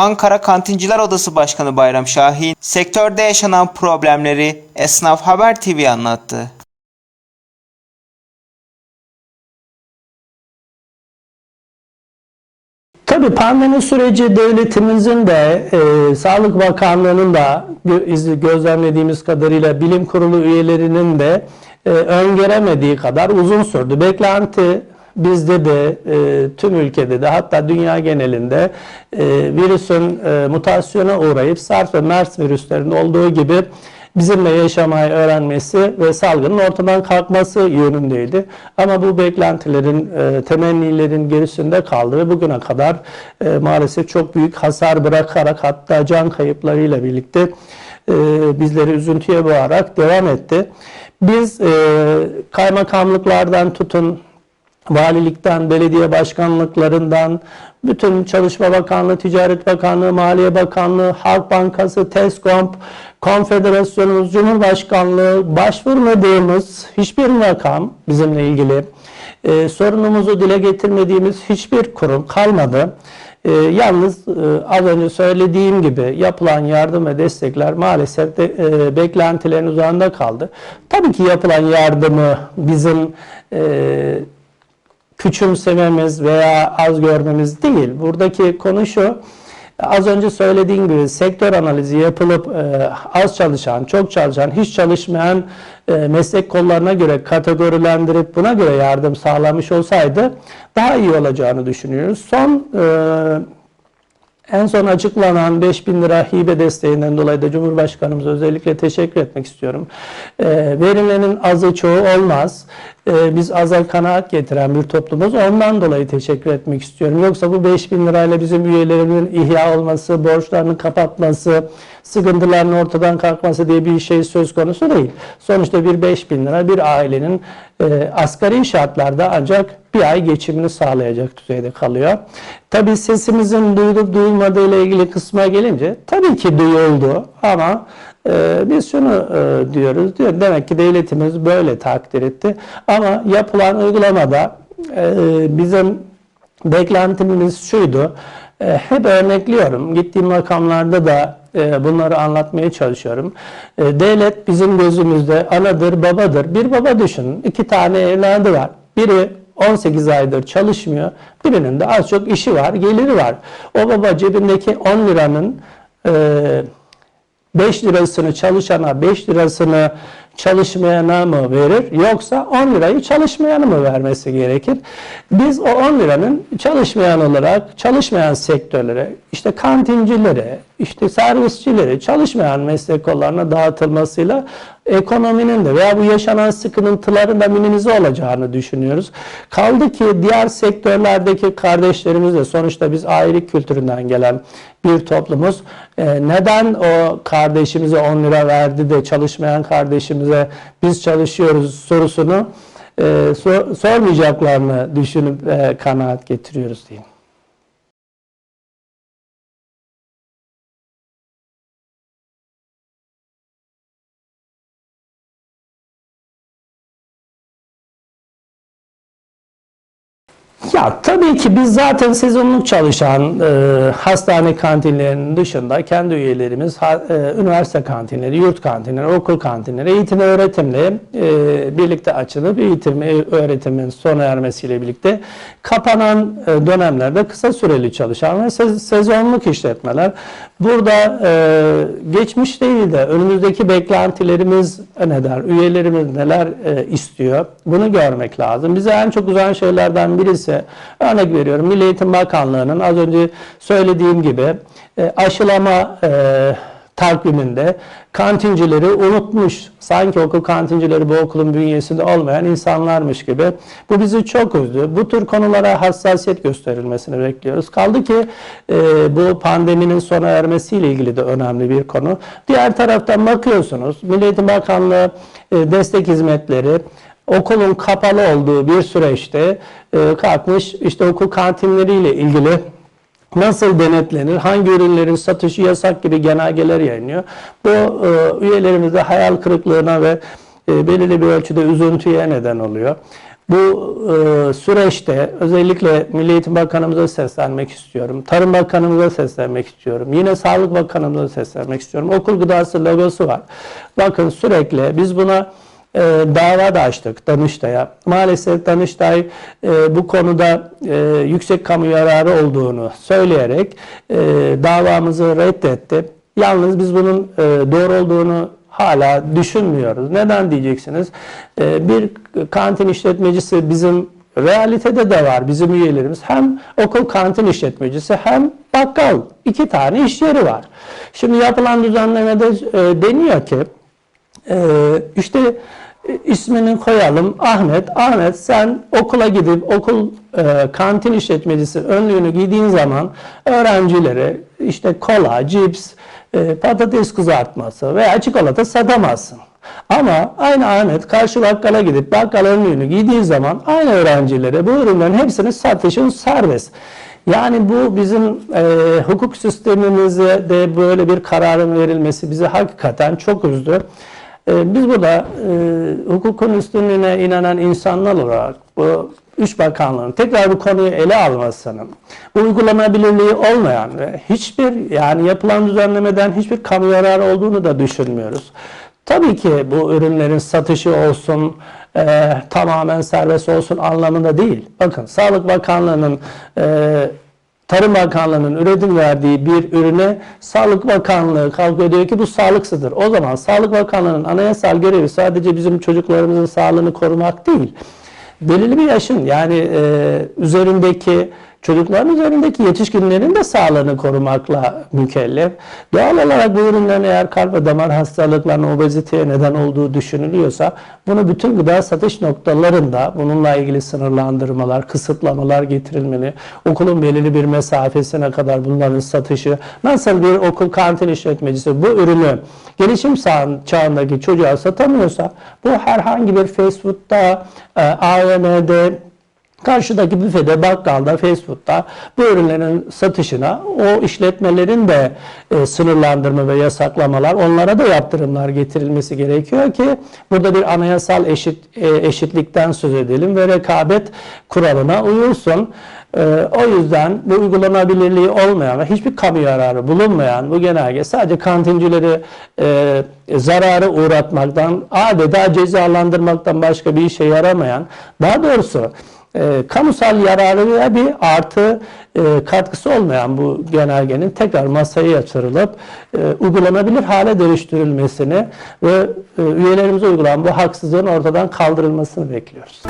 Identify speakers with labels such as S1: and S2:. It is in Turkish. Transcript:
S1: Ankara Kantinciler Odası Başkanı Bayram Şahin, sektörde yaşanan problemleri Esnaf Haber TV'ye anlattı.
S2: Tabii pandemi süreci devletimizin de e, Sağlık Bakanlığı'nın da gözlemlediğimiz kadarıyla bilim kurulu üyelerinin de e, öngöremediği kadar uzun sürdü. Beklenti bizde de e, tüm ülkede de hatta dünya genelinde e, virüsün e, mutasyona uğrayıp SARS ve MERS virüslerinde olduğu gibi bizimle yaşamayı öğrenmesi ve salgının ortadan kalkması yönündeydi. Ama bu beklentilerin, e, temennilerin gerisinde kaldı ve bugüne kadar e, maalesef çok büyük hasar bırakarak hatta can kayıplarıyla birlikte e, bizleri üzüntüye boğarak devam etti. Biz e, kaymakamlıklardan tutun valilikten, belediye başkanlıklarından, bütün Çalışma Bakanlığı, Ticaret Bakanlığı, Maliye Bakanlığı, Halk Bankası, TESKOMP, Konfederasyonumuz, Cumhurbaşkanlığı başvurmadığımız hiçbir rakam bizimle ilgili e, sorunumuzu dile getirmediğimiz hiçbir kurum kalmadı. E, yalnız e, az önce söylediğim gibi yapılan yardım ve destekler maalesef de e, beklentilerin uzağında kaldı. Tabii ki yapılan yardımı bizim e, küçümsememiz veya az görmemiz değil. Buradaki konu şu, az önce söylediğim gibi sektör analizi yapılıp e, az çalışan, çok çalışan, hiç çalışmayan e, meslek kollarına göre kategorilendirip buna göre yardım sağlamış olsaydı daha iyi olacağını düşünüyoruz. Son e, en son açıklanan 5000 lira hibe desteğinden dolayı da Cumhurbaşkanımıza özellikle teşekkür etmek istiyorum. Ee, verilenin azı çoğu olmaz. Ee, biz azal kanaat getiren bir toplumuz. Ondan dolayı teşekkür etmek istiyorum. Yoksa bu 5000 lirayla bizim üyelerimin ihya olması, borçlarını kapatması, sıkıntıların ortadan kalkması diye bir şey söz konusu değil. Sonuçta bir 5000 lira bir ailenin e, asgari şartlarda ancak bir ay geçimini sağlayacak düzeyde kalıyor. Tabii sesimizin duyulup duyulmadığı ile ilgili kısma gelince tabii ki duyuldu ama e, biz şunu e, diyoruz diyor demek ki devletimiz böyle takdir etti ama yapılan uygulamada e, bizim beklentimiz şuydu e, hep örnekliyorum gittiğim makamlarda da bunları anlatmaya çalışıyorum. Devlet bizim gözümüzde anadır, babadır. Bir baba düşünün. iki tane evladı var. Biri 18 aydır çalışmıyor. Birinin de az çok işi var, geliri var. O baba cebindeki 10 liranın e, 5 lirasını çalışana, 5 lirasını çalışmayana mı verir yoksa 10 lirayı çalışmayana mı vermesi gerekir? Biz o 10 liranın çalışmayan olarak çalışmayan sektörlere, işte kantincilere, işte servisçilere, çalışmayan meslek kollarına dağıtılmasıyla ekonominin de veya bu yaşanan sıkıntıların da minimize olacağını düşünüyoruz. Kaldı ki diğer sektörlerdeki kardeşlerimiz de sonuçta biz ayrı kültüründen gelen bir toplumuz. Ee, neden o kardeşimize 10 lira verdi de çalışmayan kardeşimize biz çalışıyoruz sorusunu e, sor, sormayacaklarını düşünüp e, kanaat getiriyoruz diyeyim. Ya tabii ki biz zaten sezonluk çalışan e, hastane kantinlerinin dışında kendi üyelerimiz ha, e, üniversite kantinleri, yurt kantinleri, okul kantinleri eğitim öğretimle e, birlikte açılıp eğitim öğretimin sona ermesiyle birlikte kapanan e, dönemlerde kısa süreli çalışan ve se- sezonluk işletmeler. Burada e, geçmiş değil de önümüzdeki beklentilerimiz ne der, üyelerimiz neler e, istiyor bunu görmek lazım. Bize en çok uzayan şeylerden birisi örnek veriyorum Milli Eğitim Bakanlığı'nın az önce söylediğim gibi e, aşılama e, takviminde kantincileri unutmuş. Sanki okul kantincileri bu okulun bünyesinde olmayan insanlarmış gibi. Bu bizi çok üzdü. Bu tür konulara hassasiyet gösterilmesini bekliyoruz. Kaldı ki e, bu pandeminin sona ermesiyle ilgili de önemli bir konu. Diğer taraftan bakıyorsunuz Milli Eğitim Bakanlığı e, destek hizmetleri okulun kapalı olduğu bir süreçte e, kalkmış işte okul kantinleriyle ilgili nasıl denetlenir, hangi ürünlerin satışı yasak gibi genelgeler yayınlıyor. Bu e, üyelerimize hayal kırıklığına ve e, belirli bir ölçüde üzüntüye neden oluyor. Bu e, süreçte özellikle Milli Eğitim Bakanımıza seslenmek istiyorum. Tarım Bakanımıza seslenmek istiyorum. Yine Sağlık Bakanımıza seslenmek istiyorum. Okul gıdası logosu var. Bakın sürekli biz buna e, dava da açtık Danıştay'a. Maalesef Danıştay e, bu konuda e, yüksek kamu yararı olduğunu söyleyerek e, davamızı reddetti. Yalnız biz bunun e, doğru olduğunu hala düşünmüyoruz. Neden diyeceksiniz? E, bir kantin işletmecisi bizim realitede de var bizim üyelerimiz. Hem okul kantin işletmecisi hem bakkal. iki tane iş yeri var. Şimdi yapılan düzenlemede e, deniyor ki ee, işte e, ismini koyalım Ahmet. Ahmet sen okula gidip okul e, kantin işletmecisi önlüğünü giydiğin zaman öğrencilere işte kola, cips, e, patates kızartması veya çikolata satamazsın. Ama aynı Ahmet karşı bakkala gidip bakkal önlüğünü giydiği zaman aynı öğrencilere bu ürünlerin hepsini satışın serbest. Yani bu bizim e, hukuk sistemimize de böyle bir kararın verilmesi bizi hakikaten çok üzdü. E, biz burada e, hukukun üstünlüğüne inanan insanlar olarak bu üç bakanlığın tekrar bu konuyu ele almasının, uygulanabilirliği olmayan ve hiçbir yani yapılan düzenlemeden hiçbir kamu yararı olduğunu da düşünmüyoruz. Tabii ki bu ürünlerin satışı olsun, e, tamamen serbest olsun anlamında değil. Bakın Sağlık Bakanlığı'nın e, Tarım Bakanlığı'nın üretim verdiği bir ürüne Sağlık Bakanlığı kalkıyor diyor ki bu sağlıksızdır. O zaman Sağlık Bakanlığı'nın anayasal görevi sadece bizim çocuklarımızın sağlığını korumak değil. Belirli bir yaşın yani e, üzerindeki çocukların üzerindeki yetişkinlerin de sağlığını korumakla mükellef. Doğal olarak bu ürünlerin eğer kalp ve damar hastalıklarına, obeziteye neden olduğu düşünülüyorsa bunu bütün gıda satış noktalarında bununla ilgili sınırlandırmalar, kısıtlamalar getirilmeli. Okulun belirli bir mesafesine kadar bunların satışı, nasıl bir okul kantin işletmecisi bu ürünü gelişim çağın- çağındaki çocuğa satamıyorsa bu herhangi bir fast food'da, e, AVM'de, Karşıdaki büfede, bakkalda, fast food'da bu ürünlerin satışına o işletmelerin de e, sınırlandırma ve yasaklamalar, onlara da yaptırımlar getirilmesi gerekiyor ki burada bir anayasal eşit e, eşitlikten söz edelim ve rekabet kuralına uyulsun. E, o yüzden bu uygulanabilirliği olmayan ve hiçbir kamu yararı bulunmayan bu genelge sadece kantincileri e, zararı uğratmaktan, adeta cezalandırmaktan başka bir işe yaramayan, daha doğrusu e, kamusal yararı veya bir artı e, katkısı olmayan bu genelgenin tekrar masaya yatırılıp e, uygulanabilir hale dönüştürülmesini ve e, üyelerimize uygulanan bu haksızlığın ortadan kaldırılmasını bekliyoruz.